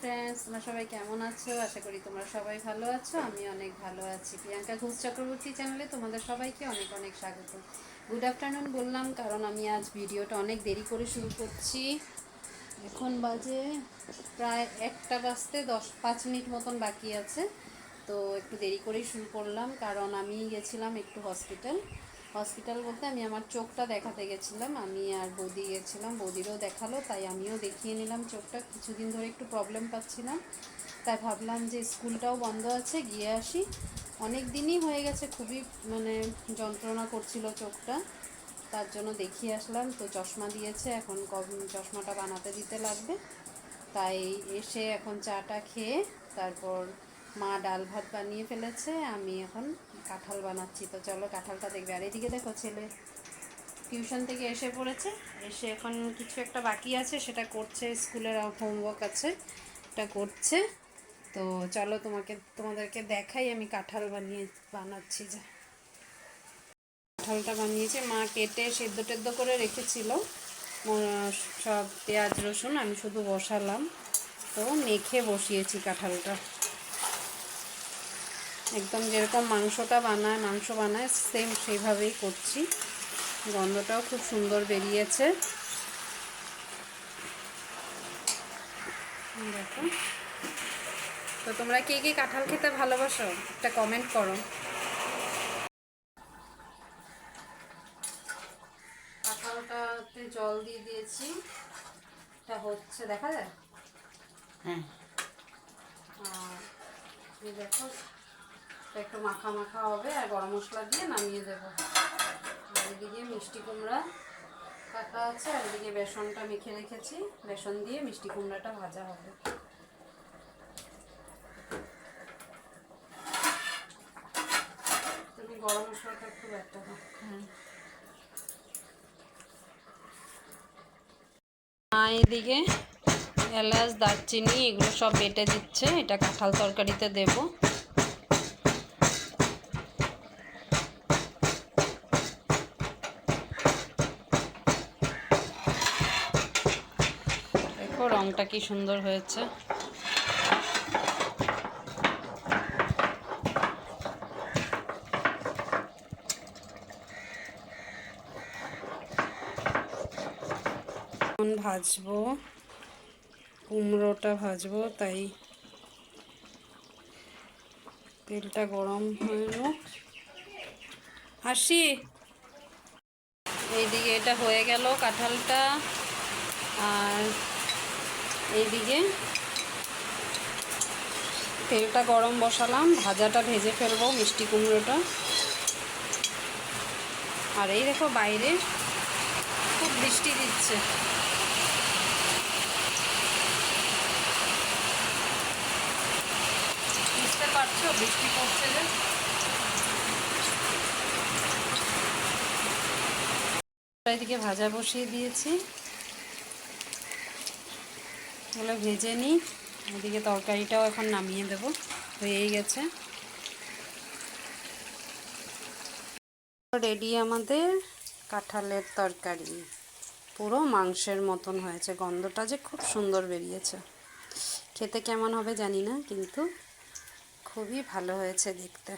Friends তোমরা সবাই কেমন আছো? আশা করি তোমরা সবাই ভালো আছো। আমি অনেক ভালো আছি। প্রিয়াঙ্কা ঘোষ চক্রবর্তী চ্যানেলে তোমাদের সবাইকে অনেক অনেক স্বাগত। গুড আফটারনুন বললাম, কারণ আমি আজ ভিডিওটা অনেক দেরি করে শুরু করছি। এখন বাজে প্রায় একটা বাজতে দশ, পাঁচ মিনিট মতন বাকি আছে। তো একটু দেরি করেই শুরু করলাম, কারণ আমি গেছিলাম একটু হসপিটাল। হসপিটাল বলতে আমি আমার চোখটা দেখাতে গেছিলাম, আমি আর বৌদি গেছিলাম, বৌদিরও দেখাল, তাই আমিও দেখিয়ে নিলাম চোখটা, কিছুদিন ধরে একটু প্রবলেম পাচ্ছিলাম, তাই ভাবলাম যে স্কুলটাও বন্ধ আছে, গিয়ে আসি। অনেক দিনই হয়ে গেছে, খুবই মানে যন্ত্রণা করছিল চোখটা, তার জন্য দেখিয়ে আসলাম, তো চশমা দিয়েছে, এখন চশমাটা বানাতে দিতে লাগবে, তাই এসে এখন চাটা খেয়ে তারপর মা ডাল ভাত বানিয়ে ফেলেছে, আমি এখন কাঁঠাল বানাচ্ছি। তো চলো কাঁঠালটা দেখবে। আর এদিকে দেখো ছেলে টিউশন থেকে এসে পড়েছে, এসে এখন কিছু একটা বাকি আছে, সেটা করছে, স্কুলের হোমওয়ার্ক আছে এটা করছে। তো চলো তোমাকে, তোমাদেরকে দেখাই আমি কাঁঠাল বানিয়ে, বানাচ্ছি যা। কাঁঠালটা বানিয়েছে, মা কেটে সেদ্ধ টেদ্ধ করে রেখেছিল। সব পেঁয়াজ রসুন আমি শুধু বসালাম। তো মেখে বসিয়েছি কাঁঠালটা। একদম যেরকম মাংসটা বানায় মাংস বানায় সেম সেইভাবেই করছি। গন্ধটাও খুব সুন্দর বেরিয়েছে। দেখো। তো তোমরা কে কে কাঁঠাল খেতে ভালোবাসো একটা কমেন্ট করো। কাঁঠালটাতে জল দিয়ে দিয়েছি। এটা হচ্ছে দেখা যায়? হ্যাঁ। আর দেখো একটু মাখা মাখা হবে আর গরম মশলা দিয়ে নামিয়ে দেবো। আর এদিকে মিষ্টি কুমড়া কাটা আছে, আর এদিকে বেসনটা মেখে রেখেছি। বেসন দিয়ে মিষ্টি কুমড়াটা ভাজা হবে। তুমি গরম মশলাটা একটু ব্যাটটা দাও। মা এদিকে এলাচ, দারচিনি, এগুলো সব বেটে দিচ্ছে। এটা কাঁঠাল তরকারিতে দেব। রংটা কি সুন্দর হয়েছে। ভাজবো, কুমড়োটা ভাজবো, তাই তেলটা গরম হলো হাসি? এইদিকে এটা হয়ে গেল কাঁঠালটা। আর এইদিকে তেলটা গরম বসালাম, ভাজাটা ভেজে ফেলব মিষ্টি কুমড়োটা। আর এই দেখো বাইরে খুব বৃষ্টি দিচ্ছে। বুঝতে পারছ বৃষ্টি পড়ছে যে? এদিকে ভাজা বসিয়ে দিয়েছি। এগুলো ভেজে নিই। এদিকে তরকারিটাও এখন নামিয়ে দেব। হয়েই গেছে। রেডি আমাদের কাঁঠালের তরকারি। পুরো মাংসের মতন হয়েছে। গন্ধটা যে খুব সুন্দর বেরিয়েছে। খেতে কেমন হবে জানি না, কিন্তু খুবই ভালো হয়েছে দেখতে।